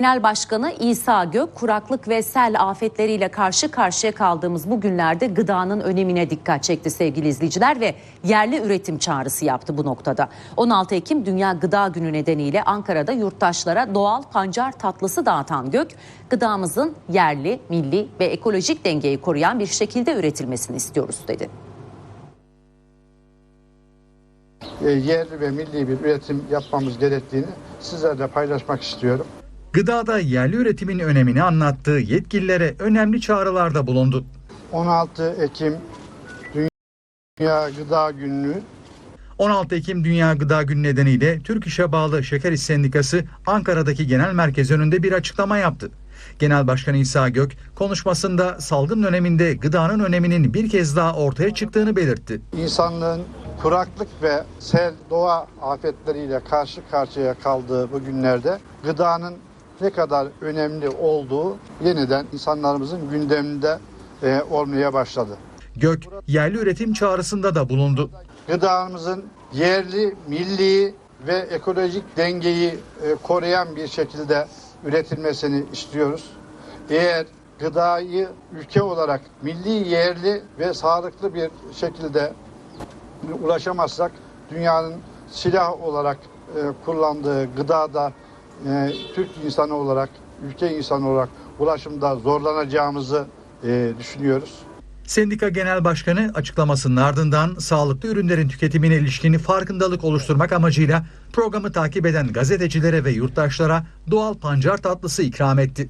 Genel Başkanı İsa Gök, kuraklık ve sel afetleriyle karşı karşıya kaldığımız bu günlerde gıdanın önemine dikkat çekti sevgili izleyiciler ve yerli üretim çağrısı yaptı bu noktada. 16 Ekim Dünya Gıda Günü nedeniyle Ankara'da yurttaşlara doğal pancar tatlısı dağıtan Gök, gıdamızın yerli, milli ve ekolojik dengeyi koruyan bir şekilde üretilmesini istiyoruz dedi. e, yerli ve milli bir üretim yapmamız gerektiğini sizlerle paylaşmak istiyorum. Gıdada yerli üretimin önemini anlattığı yetkililere önemli çağrılarda bulundu. 16 Ekim Dünya Gıda Günü 16 Ekim Dünya Gıda Günü nedeniyle Türk İş'e bağlı Şeker İş Sendikası Ankara'daki genel merkez önünde bir açıklama yaptı. Genel Başkan İsa Gök konuşmasında salgın döneminde gıdanın öneminin bir kez daha ortaya çıktığını belirtti. insanlığın kuraklık ve sel doğa afetleriyle karşı karşıya kaldığı bu günlerde gıdanın ne kadar önemli olduğu yeniden insanlarımızın gündeminde e, olmaya başladı. Gök yerli üretim çağrısında da bulundu. Gıdamızın yerli, milli ve ekolojik dengeyi e, koruyan bir şekilde üretilmesini istiyoruz. Eğer gıdayı ülke olarak milli, yerli ve sağlıklı bir şekilde ulaşamazsak dünyanın silah olarak e, kullandığı gıdada e, Türk insanı olarak, ülke insanı olarak ulaşımda zorlanacağımızı e, düşünüyoruz. Sendika Genel Başkanı açıklamasının ardından sağlıklı ürünlerin tüketimine ilişkin farkındalık oluşturmak amacıyla programı takip eden gazetecilere ve yurttaşlara doğal pancar tatlısı ikram etti.